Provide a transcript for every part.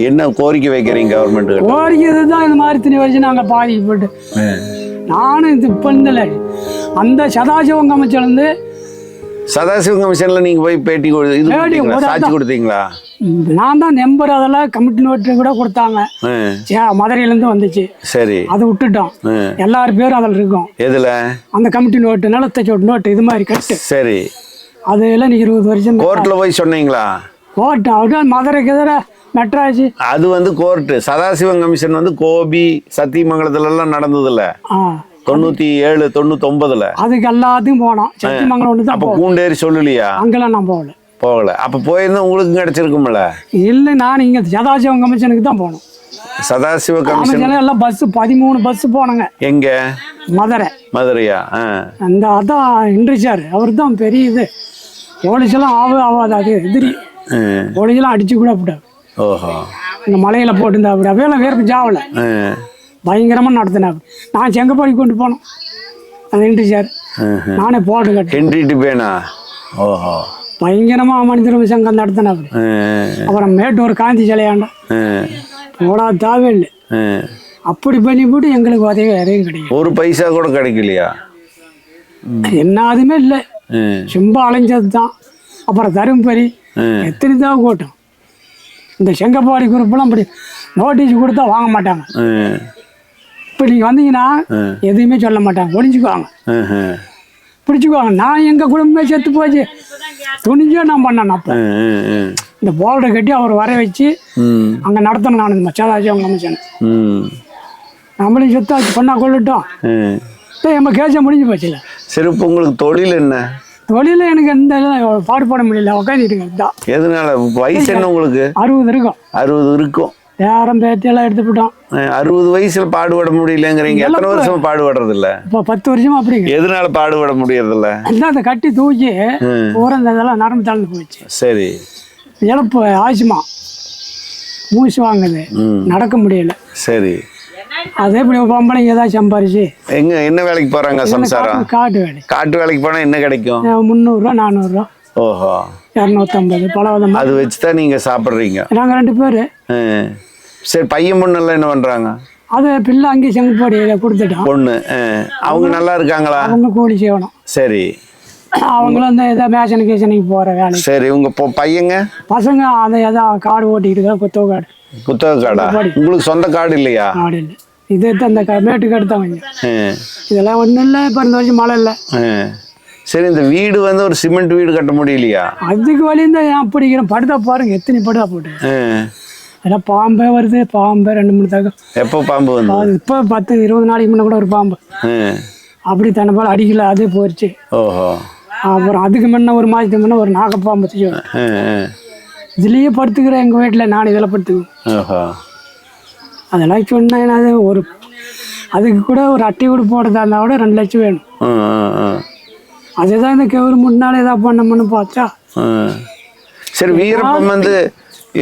என்ன கோரிக்கை வைக்கிறீங்க கவர்மெண்ட் கோரிக்கை தான் இந்த மாதிரி திணி வச்சு நாங்கள் பாதிக்கப்பட்டு நானும் இது இப்போ இருந்தல அந்த சதாசிவம் அமைச்சிலேருந்து சதாசிவம் கமிஷன்ல நீங்க போய் பேட்டி கொடு- இது பேட்டி கொடுத்தீங்களா? ஒரு சாட்சி கொடுத்தீங்களா? நான் தான் நம்பர் அதெல்லாம் கமிட்டி நோட்டு கூட கொடுத்தாங்க. மதுரையிலேருந்து வந்துச்சு. சரி. அதை விட்டுட்டோம். எல்லார் பேரும் அதில் இருக்கும். எதுல? அந்த கமிட்டி நோட்டு நிலத்தை சோட்டு நோட்டு இது மாதிரி கட்டு சரி. அது எல்லாம் நீ இருபது வருஷம் கோர்ட்ல போய் சொன்னீங்களா? கோர்ட்டு அவரு மதுரைக்கு எதிர? மெட்ராஸு அது வந்து கோர்ட்டு சதாசிவம் கமிஷன் வந்து கோபி சத்தியமங்கலத்துல எல்லாம் நடந்ததுல. தொண்ணூத்தி ஏழு தொண்ணூத்தி ஒன்பதுல அதுக்கு எல்லாத்துக்கும் போனோம். சத்தியமங்கலம் அப்ப கூண்டேரி சொல்லலையா? அங்கெல்லாம் நான் போகல. போகல. அப்ப போயிருந்தா உங்களுக்கு கிடைச்சிருக்கும்ல? இல்லை நான் இங்கே சதாசிவம் கமிஷனுக்கு தான் போகணும் சதாசிவ கமிஷன் எல்லாம் பஸ்ஸு பதிமூணு பஸ்ஸு போனோங்க. எங்க? மதுரை. மதுரையா. அந்த அதான் இன்ட்ரிச்சார் அவர் தான் பெரிய இது. போலீஸெல்லாம் ஆவு ஆகாது அது எதிரி. ம். போலீஸெல்லாம் அடிச்சு கூட விட்டார் ஓஹோ. இந்த மலையில் போட்டுருந்தா அப்படி அவையெல்லாம் வேர்ப்பு ஜாவலை. பயங்கரமாக நடத்தினார். நான் செங்கப்பாடி கொண்டு போனோம். அந்த இன்ட்ரிச்சார் ம்ஹும். நானே போட்டு கட்டேன் ஹென்றி டிபேனா ஓஹோ. பயங்கரமாக மனிதர் சங்கம் நடத்தினார். ம். அப்புறம் மேட்டூர் காந்தி சிலையாண்டா. போடா ம். அப்படி பண்ணி போட்டு எங்களுக்கு உதவி எதையும் கிடைக்கும் ஒரு பைசா கூட கிடைக்கலையா? என்னதுமே இல்லை. ம். சும்மா அலைஞ்சது தான் அப்புறம் தருமபுரி. எத்தனை தான் கூட்டம் இந்த செங்கப்பாடி குரூப்லாம் அப்படி நோட்டீஸ் கொடுத்தா வாங்க மாட்டாங்க. இப்போ நீங்கள் வந்தீங்கன்னா எதுவுமே சொல்ல மாட்டாங்க ஒளிஞ்சுக்குவாங்க ம்ஹும். பிடிச்சிக்குவாங்க நான் எங்கள் குடும்பமே செத்து போச்சு துணிஞ்சே நான் பண்ணேன் அப்போ. இந்த போர்டை கட்டி அவர் வர வச்சு. அங்கே நடத்தணும் நான் இந்த மச்சாதாச்சி அவங்க அமைச்சேன். நம்மளையும் செத்தாச்சு பண்ணா கொள்ளட்டும். இப்போ நம்ம கேஸை முடிஞ்சு போச்சுல சரி இப்போ உங்களுக்கு தொழில் என்ன தொழில எனக்கு எந்த பாடுபட முடியல. உட்காந்துட்டு தான் எதனால? வயசு என்ன உங்களுக்கு? அறுபது இருக்கும். அறுபது இருக்கும். பேரம் பேத்தியெல்லாம் எடுத்து போட்டோம் அஹ் அறுபது வயசுல பாடுபட முடியலங்கிறீங்க. எத்தனை வருஷமா பாடுபடுறது இல்ல இப்போ பத்து வருஷமா அப்படிங்க எதனால பாடுபட முடியறது இல்ல அந்த கட்டி தூக்கி இதெல்லாம் நரம்பு தாழ்ந்து போச்சு சரி. இழப்பு ஆச்சுமா மூச்சு வாங்குது. நடக்க முடியல. சரி. அதே இப்படி பொம்பளைங்க ஏதாவது சம்பாரிச்சு. எங்க என்ன வேலைக்கு போறாங்க சம்சாரம் காட்டு- வேலை? காட்டு வேலைக்கு போனா என்ன கிடைக்கும்? முந்நூறுரூவா நானூறுரூவா ஓஹோ. இரநூத்தம்பது பலவதம் அது வச்சுதான் நீங்க சாப்பிடுறீங்க? நாங்கள் ரெண்டு பேர். சரி பையன் பொண்ணு எல்லாம் என்ன பண்றாங்க? அது பிள்ளை அங்கேயே செங்கப்பாடியில் கொடுத்துட்டோம். பொண்ணு. அவங்க நல்லா இருக்காங்களா? அவங்க கூலி செய்யணும். சரி. அவங்களும் அந்த ஏதோ மேஷன் கேஷனுக்கு போகிற வேலை. சரி உங்க பையங்க? பசங்க அந்த ஏதோ காடு ஓட்டிக்கிட்டு தான் குத்தவ காடு. புத்தக காடா. உங்களுக்கு சொந்த காடு இல்லையா? காடு இல்லை. இது அந்த மேட்டுக்கு எடுத்தவங்க. இதெல்லாம் ஒன்றும் இல்லை இப்போ இந்த வருஷம் மழை இல்லை. சரி இந்த வீடு வந்து ஒரு சிமெண்ட் வீடு கட்ட முடியலையா? அதுக்கு வழியும் தான் ஏன் பிடிக்கிறேன். படுதா பாருங்க எத்தனை படுதா போட்டு. அதெல்லாம் பாம்பே வருது பாம்பே ரெண்டு மூணு தகம். எப்போ பாம்பு வந்து? இப்போ பத்து இருபது நாளைக்கு முன்ன கூட ஒரு பாம்பு. அப்படி தன்னை போல் அடிக்கல அதே போயிடுச்சு ஓஹோ. அப்புறம் அதுக்கு முன்ன ஒரு மாதத்துக்கு முன்ன ஒரு நாகப்பாம்பு. இதுலேயே படுத்துக்கிறேன் எங்கள் வீட்டில். நான் இதில் படுத்துக்குவேன். ஓஹோ. அதெல்லாம் சொன்னேன் அது ஒரு அதுக்கு கூட ஒரு அட்டை கூட போடுறதா இருந்தால் கூட ரெண்டு லட்சம் வேணும். அதுதான் இந்த கவர்மெண்ட்னால ஏதாவது பண்ணணும்னு பார்த்தா. சரி வீரப்பன் வந்து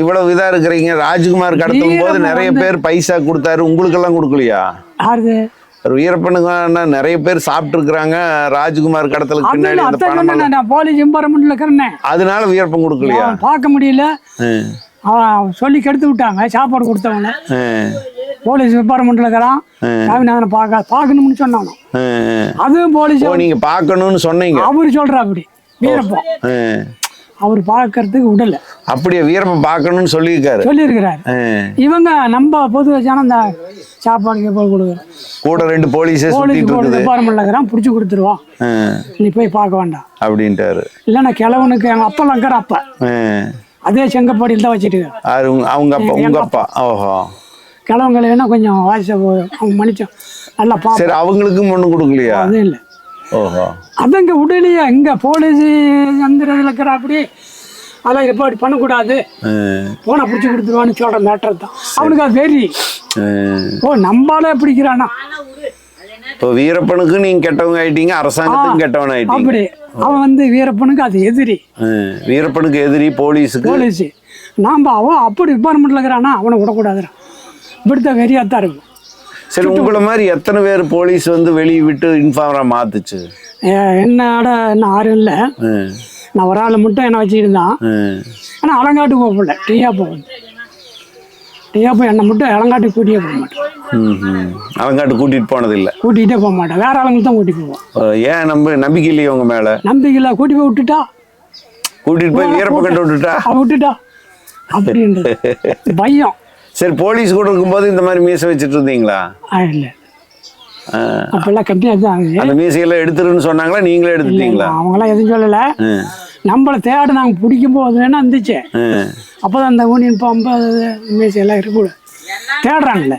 இவ்வளவு இதா இருக்கிறீங்க. ராஜ்குமார் கடத்தும் போது நிறைய பேர் பைசா கொடுத்தாரு. உங்களுக்கெல்லாம் கொடுக்கலையா? வீரப்பனுக்கு நிறைய பேர் சாப்பிட்டு இருக்கிறாங்க ராஜ்குமார் கடத்தலுக்கு பின்னாடி போலீஸ் இம்பார்மெண்ட்ல இருக்கிறேன். அதனால வீரப்பன் கொடுக்கலையா? பார்க்க முடியல. அவன் சொல்லி கெடுத்து விட்டாங்க சாப்பாடு கொடுத்தவங்க ம், போலீஸ் டிபார்ட்மெண்ட்ல இருக்கிறான். சாமிநாதனை பார்க்க பார்க்கணும்னு ம், ம். அதுவும் போலீஸ். நீங்க பார்க்கணும்னு சொன்னீங்க. அவர் சொல்றா அப்படி. வீரப்பன் ம். அவர் பார்க்கறதுக்கு விடல. அப்படியே வீரப்பன் பார்க்கணும்னு சொல்லியிருக்காரு. சொல்லியிருக்கிறாரு. இவங்க நம்ம பொது வச்சான இந்த சாப்பாடு கீப்பாடு கொடுக்குறோம் கூட ரெண்டு போலீஸே போலீஸ் டிபார்ட்மெண்ட்ல இருக்கிறான் பிடிச்சி கொடுத்துருவான். நீ போய் பார்க்க வேண்டாம். அப்படின்ட்டாரு. இல்லைன்னா கிழவனுக்கு எங்கள் அப்பெல்லாம் இருக்கிற அப்பா. அதே செங்கப்பாடியில் தான் வச்சுட்டு அவங்க அப்பா உங்க அப்பா. ஓஹோ. கிழவங்களை வேணா கொஞ்சம் வாய்ஸை அவங்க மன்னிச்சோம் நல்லா பா சரி அவங்களுக்கும் ஒண்ணு கொடுக்கலையா? அதுவும் இல்லை. ஓஹோ. அது இங்கே விடலையா இங்கே போலீஸ் எந்திரத்தில் இருக்கிற அப்படி அதெல்லாம் ரிப்போர்ட் பண்ணக்கூடாது. ம், போனை பிடிச்சி கொடுத்துருவான்னு சொல்கிற மேட்டர் தான். அவனுக்கு அது வெறி. ஓ நம்பாலே பிடிக்கிறானா? இப்போ வீரப்பனுக்கு நீங்க கெட்டவங்க ஆயிட்டீங்க அரசாங்கத்துக்கும் கெட்டவன் ஆயிட்டீங்க. அப்படி. அவன் வந்து வீரப்பனுக்கு அது எதிரி. வீரப்பனுக்கு எதிரி போலீஸுக்கு? போலீஸு. நாம் அவன் அப்படி டிபார்ட்மெண்ட்டில் இருக்கிறானா அவனை விடக்கூடாதுடா. இப்படித்தான் வெறியாக தான் இருக்கும். சரி உங்களை மாதிரி எத்தனை பேர் போலீஸ் வந்து வெளியே விட்டு இன்ஃபார்மரா மாத்துச்சு? என்னோட இன்னும் ஆரும் இல்லை. நான் ஒரு ஆள் மட்டும் என்ன வச்சுக்கிட்டு ம். ஆனால் அலங்காட்டு போகல டீயாக போகுது டே போய் என்னை மட்டும் இளங்காட்டு கூட்டியே போக மாட்டேன். ம்ஹும். அலங்காட்டு கூட்டிட்டு போனதில்லை. கூட்டிகிட்டே போக மாட்டேன். வேற ஆளுங்களுக்கு தான் கூட்டி போவோம் ஏன் நம்ப நம்பிக்கை இல்லையே உங்க மேல? நம்பிக்கையில் கூட்டி போய் விட்டுட்டா? கூட்டிட்டு போய் வீரப்ப கண்டு விட்டுட்டா? விட்டுட்டா? அப்படின்றது. பயம். சரி போலீஸ் கூட இருக்கும்போது இந்த மாதிரி மீசை வச்சுட்டு இருந்தீங்களா? இல்லை. அப்பெல்லாம் கம்மியாக தான் அந்த மீசையெல்லாம் எடுத்துருன்னு சொன்னாங்களா? நீங்களே எடுத்துட்டீங்களா? அவங்களாம் எதுவும் சொல்லலை. நம்மளை தேட நாங்கள் பிடிக்கும் போது வேணா இருந்துச்சு ம். அப்போ தான் அந்த யூனியன் பம்பு மீசி எல்லாம் இருக்கக்கூடாது தேடுறாங்கல்ல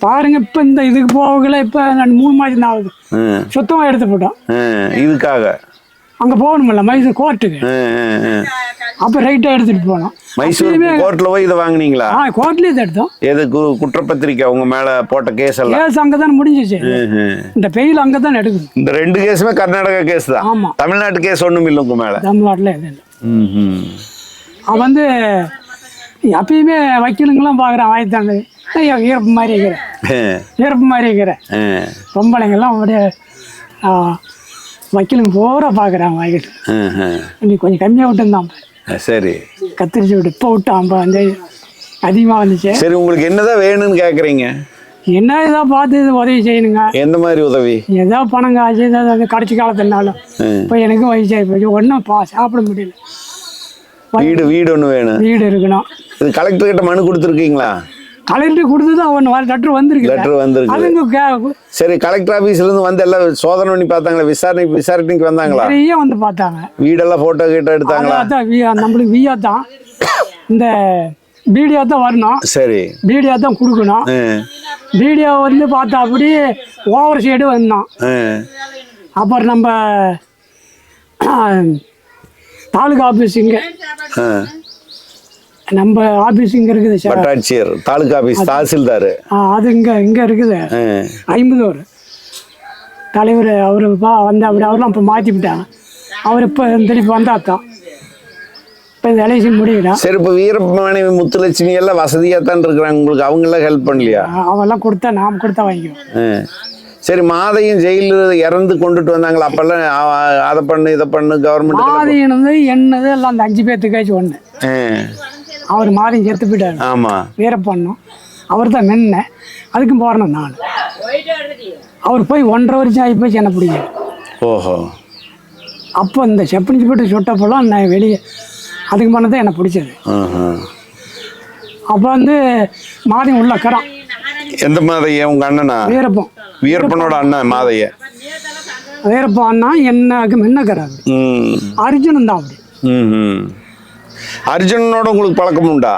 பாருங்க இப்போ இந்த இதுக்கு போகல இப்போ மூணு மாதம் தான் ஆகுது ம். சுத்தமாக எடுத்து போட்டோம். இதுக்காக அங்கே போகணுமில்ல மைசூர் கோர்ட்டுக்கு. அப்போ ரைட்டாக எடுத்துகிட்டு போனோம் மைசூர் கோர்ட்ல போய் இதை வாங்குனீங்களா? ஆ கோர்ட்லேயே தான் எடுத்தோம். எது குற்றப்பத்திரிக்கை உங்க மேல போட்ட கேஸ் எல்லாம்? கேஸ் அங்கே தானே முடிஞ்சிச்சு. இந்த பெயில் அங்கே தானே எடுக்குது. இந்த ரெண்டு கேஸுமே கர்நாடகா கேஸ் தான். ஆமா. தமிழ்நாட்டு கேஸ் ஒண்ணும் இல்லை உங்க மேல. தமிழ்நாட்டில் எதுவும். அவன் வந்து எப்பயுமே வக்கீலுங்கெல்லாம் பார்க்குறான் வாய்த்தாண்டு ஐயோ ஈரப்பு மாதிரி இருக்கிறேன். ஈரப்பு மாதிரி இருக்கிறேன். ம், பொம்பளைங்கெல்லாம் அப்படியே வக்கீலுங்க பூரா பார்க்குறான் வாங்கிட்டு. இன்னைக்கு கொஞ்சம் கம்மியாக விட்டுருந்தான் சரி. கத்திரிச்சு விட்டு இப்போ விட்டான் வந்து அதிகமாக வந்துச்சு. சரி உங்களுக்கு என்னதான் வேணும்னு கேக்குறீங்க? என்ன ஏதோ பார்த்து உதவி செய்யணுங்க. எந்த மாதிரி உதவி? ஏதோ பணம் காசு ஏதாவது கடைசி காலத்துனாலும். இப்போ எனக்கு வயசாகி போச்சு. ஒன்றும் பா சாப்பிட முடியல. வீடு வீடு ஒன்று வேணும். வீடு இருக்கணும். இது கலெக்டர் கிட்ட மனு கொடுத்துருக்கீங்களா? கலெக்டர் கொடுத்து தான் ஒன்று வர லெட்ரு வந்திருக்கு லெட்டர் வந்திருக்கு சரி கலெக்டர் ஆபீஸ்ல இருந்து வந்து எல்லாம் சோதனை பண்ணி பார்த்தாங்களா? விசாரணை விசாரணைக்கு வந்தாங்களா? நிறைய வந்து பார்த்தாங்க. வீடெல்லாம் போட்டோ கிட்ட எடுத்தாங்களா? அதான் வி நம்மளுக்கு வியா தான். இந்த வீடியோ தான் வரணும். சரி. வீடியோ தான் கொடுக்கணும். வீடியோ வந்து பார்த்தா அப்படி ஓவர் சைடு வந்தோம். அப்புறம் நம்ம தாலுகா ஆஃபீஸ் இங்கே. நம்ம ஆஃபீஸ் இங்கே இருக்குது சார் வட்டாட்சியர் தாலுகா ஆபீஸ் தாசில்தார். அது இங்கே இங்கே இருக்குது. ஐம்பது ஒரு தலைவர் அவர் வந்து அப்படி அவரெல்லாம் இப்போ மாற்றி விட்டாங்க அவர் இப்போ திருப்பி வந்தாத்தான். இப்போ இந்த எலெக்ஷன் முடியல சரி இப்போ வீரப்ப மனைவி முத்துலட்சுமி எல்லாம் வசதியாக தான் இருக்கிறாங்க. உங்களுக்கு அவங்க எல்லாம் ஹெல்ப் பண்ணலையா அவெல்லாம் கொடுத்தா நாம் கொடுத்தா வாங்கிக்குவோம். சரி மாதையும் ஜெயிலில் இறந்து கொண்டுட்டு வந்தாங்களா? அப்பெல்லாம் அதை பண்ணு இதை பண்ணு கவர்மெண்ட் மாதியனது என்னது எல்லாம் அந்த அஞ்சு பேர்த்துக்காச்சும் ஒன்று அவர் மாதிரியும் செத்து போயிட்டாரு. ஆமா. வீரப்பண்ணம் அவர் தான் மென்ன. அதுக்கும் போறேன் நான் அவர் போய் ஒன்றரை வருஷம் ஆகி போய் என்ன பிடிக்கல ஓஹோ. அப்போ இந்த செப்பனிச்சு போட்டு சுட்டப்பெல்லாம் நான் வெளியே அதுக்கு மேலே தான் என்னை பிடிச்சது. அப்போ வந்து மாதியம் உள்ள கரம் எந்த மாதைய உங்க அண்ணனா? வீரப்பம் வீரப்பனோட அண்ணன் மாதைய வீரப்பம் அண்ணா என்னக்கு அப்படி ம். அர்ஜுனன் தான் அப்படி. ம்ஹும். அர்ஜுனனோட உங்களுக்கு பழக்கம் உண்டா?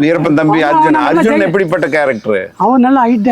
வீரப்பன் தம்பி அர்ஜுன். அர்ஜுன் எப்படிப்பட்ட கேரக்டர் அவன் நல்லா ஹைட்ட